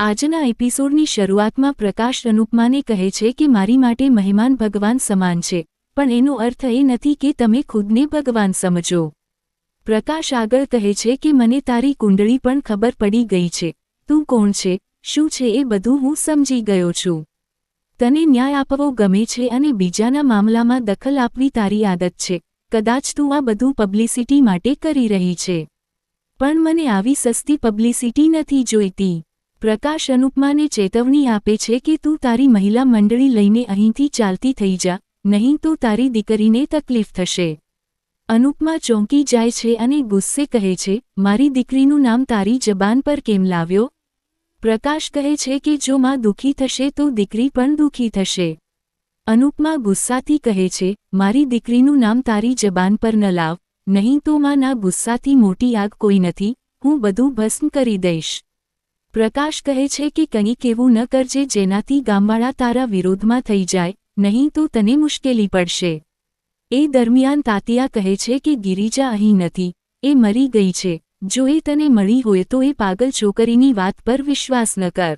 આજના એપિસોડની શરૂઆતમાં પ્રકાશ અનુપમાને કહે છે કે મારી માટે મહેમાન ભગવાન સમાન છે, પણ એનો અર્થ એ નથી કે તમે ખુદને ભગવાન સમજો. પ્રકાશ આગળ કહે છે કે મને તારી કુંડળી પણ ખબર પડી ગઈ છે. તું કોણ છે? શું છે? એ બધું હું સમજી ગયો છું. તને ન્યાય આપવો ગમે છે અને બીજાના મામલામાં દખલ આપવી તારી આદત છે. કદાચ તું આ બધું પબ્લિસિટી માટે કરી રહી છે. પણ મને આવી સસ્તી પબ્લિસિટી નથી જોઈતી. પ્રકાશ અનુપમાને ચેતવણી આપે છે કે તું તારી મહિલા મંડળી લઈને અહીંથી ચાલતી થઈ જા, નહીં તો તારી દીકરીને તકલીફ થશે. અનુપમા ચોંકી જાય છે અને ગુસ્સે કહે છે, મારી દીકરીનું નામ તારી જબાન પર કેમ લાવ્યો? પ્રકાશ કહે છે કે જો માં દુઃખી થશે તો દીકરી પણ દુઃખી થશે. અનુપમા ગુસ્સાથી કહે છે, મારી દીકરીનું નામ તારી જબાન પર ન લાવ, નહીં તો માં ના ગુસ્સાથી મોટી આગ કોઈ નથી, હું બધું ભસ્મ કરી દઈશ. પ્રકાશ કહે છે કે કંઈક એવું ન કરજે જેનાથી ગામવાળા તારા વિરોધમાં થઈ જાય, નહીં તો તને મુશ્કેલી પડશે. એ દરમિયાન તાતિયા કહે છે કે ગિરિજા અહીં નથી, એ મરી ગઈ છે, જો એ તને મળી હોય તો એ પાગલ છોકરીની વાત પર વિશ્વાસ ન કર.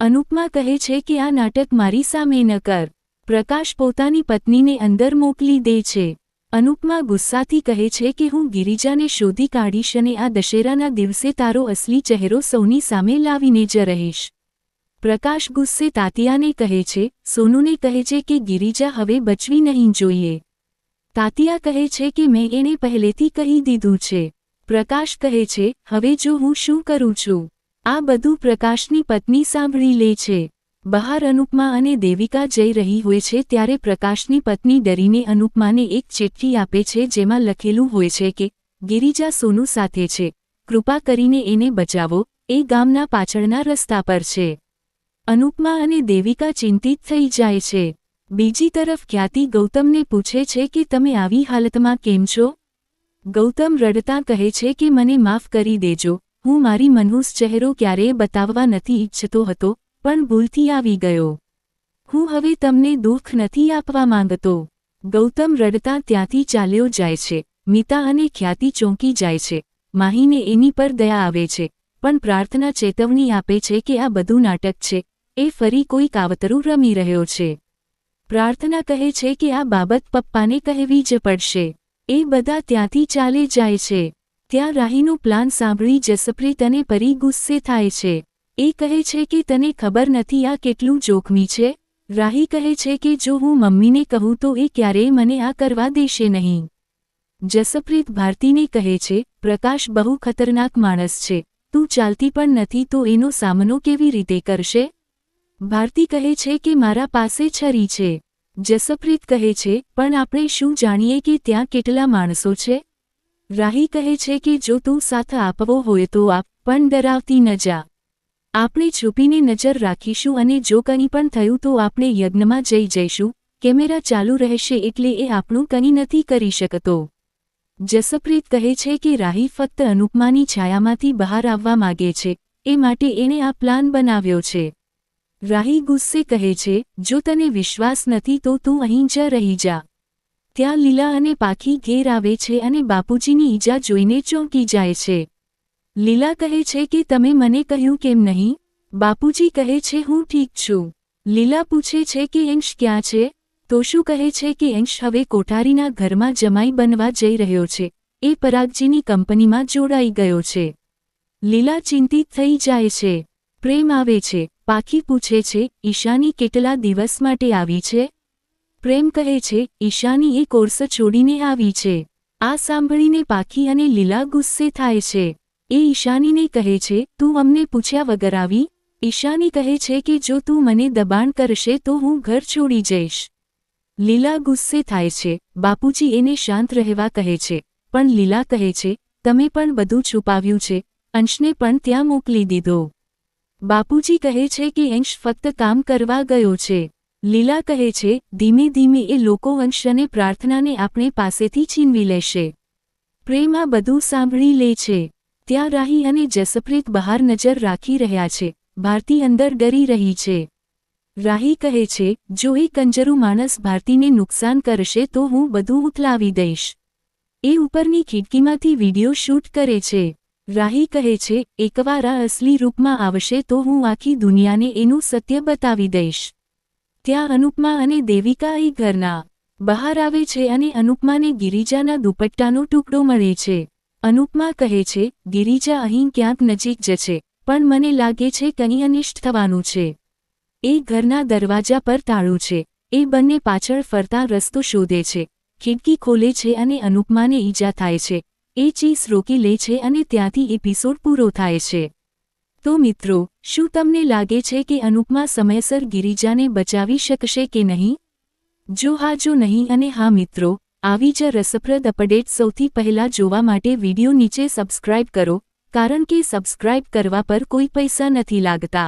અનુપમા કહે છે કે આ નાટક મારી સામે ન કર. પ્રકાશ પોતાની પત્નીને અંદર મોકલી દે છે. અનુપમા ગુસ્સાથી કહે છે કે હું ગિરિજાને શોધી કાઢીશ અને આ દશેરાના દિવસે તારો અસલી ચહેરો સૌની સામે લાવીને જ રહીશ. પ્રકાશ ગુસ્સે તાતિયાને કહે છે, સોનુને કહે છે કે ગિરિજા હવે બચવી નહીં જોઈએ. તાતિયા કહે છે કે મેં એને પહેલેથી કહી દીધું છે. પ્રકાશ કહે છે, હવે જો હું શું કરું છું? આ બધું પ્રકાશની પત્ની સાંભળી લે છે. બહાર અનુપમા અને દેવિકા જઈ રહી હોય છે ત્યારે પ્રકાશની પત્ની ડરીને અનુપમાને એક ચિઠ્ઠી આપે છે જેમાં લખેલું હોય છે કે, ગિરિજા સોનુ સાથે છે. કૃપા કરીને એને બચાવો. એ ગામના પાછળના રસ્તા પર છે. અનુપમા અને દેવિકા ચિંતિત થઈ જાય છે. બીજી તરફ ખ્યાતિ ગૌતમને પૂછે છે કે, તમે આવી હાલતમાં કેમ છો? ગૌતમ રડતા કહે છે કે, મને માફ કરી દેજો. હું મારી મનહૂસ ચહેરો ક્યારેય બતાવવા નથી ઈચ્છતો હતો. પણ ભૂલથી આવી ગયો. હું હવે તમને દુઃખ નથી આપવા માંગતો. ગૌતમ રડતા ત્યાંથી ચાલ્યો જાય છે. મિતા અને ખ્યાતિ ચોંકી જાય છે. માહીને એની પર દયા આવે છે. પણ પ્રાર્થના ચેતવણી આપે છે કે આ બધું નાટક છે. એ ફરી કોઈ કાવતરું રમી રહ્યો છે. પ્રાર્થના કહે છે કે આ બાબત પપ્પાને કહેવી જ પડશે. એ બધા ત્યાંથી ચાલે જાય છે. ત્યાં રાહીનો પ્લાન સાંભળી જસપ્રીત અને પરી ગુસ્સે થાય છે. એ કહે છે કે તને ખબર નથી આ કેટલું જોખમી છે? રાહી કહે છે કે જો હું મમ્મીને કહું તો એ ક્યારેય મને આ કરવા દેશે નહીં. જસપ્રીત ભારતીને કહે છે, પ્રકાશ બહુ ખતરનાક માણસ છે. તું ચાલતી પણ નથી તો એનો સામનો કેવી રીતે કરશે? ભારતી કહે છે કે મારા પાસે છરી છે. જસપ્રીત કહે છે, પણ આપણે શું જાણીએ કે ત્યાં કેટલા માણસો છે? રાહી કહે છે કે જો તું સાથ આપવો હોય તો આપ પણ ડરાવતી ન જા. આપણે છુપીને નજર રાખીશું અને જો કંઈ પણ થયું તો આપણે યજ્ઞમાં જઈ જઈશું. કેમેરા ચાલુ રહેશે એટલે એ આપણું કંઈ નથી કરી શકતો. જસપ્રીત કહે છે કે રાહી ફક્ત અનુપમાની છાયામાંથી બહાર આવવા માગે છે. એ માટે એણે આ પ્લાન બનાવ્યો છે. રાહી ગુસ્સે કહે છે, જો તને વિશ્વાસ નથી તો તું અહીં જ રહી જા. ત્યાં લીલા અને પાખી ઘેર આવે છે અને બાપુજીની ઈજા જોઈને ચોંકી જાય છે. લીલા કહે છે કે તમે મને કહ્યું કેમ નહીં? બાપુજી કહે છે, હું ઠીક છું. લીલા પૂછે છે કે અંશ ક્યાં છે? તો શું કહે છે કે અંશ હવે કોઠારીના ઘરમાં જમાઈ બનવા જઈ રહ્યો છે. એ પરાગજીની કંપનીમાં જોડાઈ ગયો છે. લીલા ચિંતિત થઈ જાય છે. પ્રેમ આવે છે. પાખી પૂછે છે, ઈશાની કેટલા દિવસ માટે આવી છે? પ્રેમ કહે છે, ઈશાની એ કોર્સ છોડીને આવી છે. આ સાંભળીને પાખી અને લીલા ગુસ્સે થાય છે. એ ઈશાનીને કહે છે, તું અમને પૂછ્યા વગર આવી. ઈશાની કહે છે કે, જો તું મને દબાણ કરશે તો હું ઘર છોડી જઈશ. લીલા ગુસ્સે થાય છે. બાપુજી એને શાંત રહેવા કહે છે. પણ લીલા કહે છે, તમે પણ બધું છુપાવ્યું છે. અંશને પણ ત્યાં મોકલી દીધો. બાપુજી કહે છે કે, અંશ ફક્ત કામ કરવા ગયો છે. લીલા કહે છે, ધીમે ધીમે એ લોકો અંશ અને પ્રાર્થનાને આપણે પાસેથી છીનવી લેશે. પ્રેમ બધું સાંભળી લે છે. ત્યાં રાહી અને જસપ્રીત બહાર નજર રાખી રહ્યા છે. ભારતી અંદર ડરી રહી છે. રાહી કહે છે, જો એ કંજરુ માણસ ભારતીને નુકસાન કરશે તો હું બધું ઉથલાવી દઈશ. એ ઉપરની ખીડકીમાંથી વિડિયો શૂટ કરે છે. રાહી કહે છે, એકવાર આ અસલી રૂપમાં આવશે તો હું આખી દુનિયાને એનું સત્ય બતાવી દઈશ. ત્યાં અનુપમા અને દેવિકા એ ઘરના બહાર આવે છે અને અનુપમાને ગિરિજાના દુપટ્ટાનો ટુકડો મળે છે. અનુપમા કહે છે, ગિરિજા અહીં ક્યાંક નજીક જશે, પણ મને લાગે છે કંઈ અનિષ્ટ થવાનું છે. એ ઘરના દરવાજા પર તાળું છે. એ બંને પાછળ ફરતા રસ્તો શોધે છે. ખિડકી ખોલે છે અને અનુપમાને ઈજા થાય છે. એ ચીસ રોકી લે છે અને ત્યાંથી એપિસોડ પૂરો થાય છે. તો મિત્રો, શું તમને લાગે છે કે અનુપમા સમયસર ગિરિજાને બચાવી શકશે કે નહીં? જો હા, જો નહીં અને હા મિત્રો આવી જ રસપ્રદ અપડેટ સૌથી પહેલા જોવા માટે વિડિયો નીચે સબસ્ક્રાઇબ કરો, કારણ કે સબસ્ક્રાઇબ કરવા પર કોઈ પૈસા નથી લાગતા.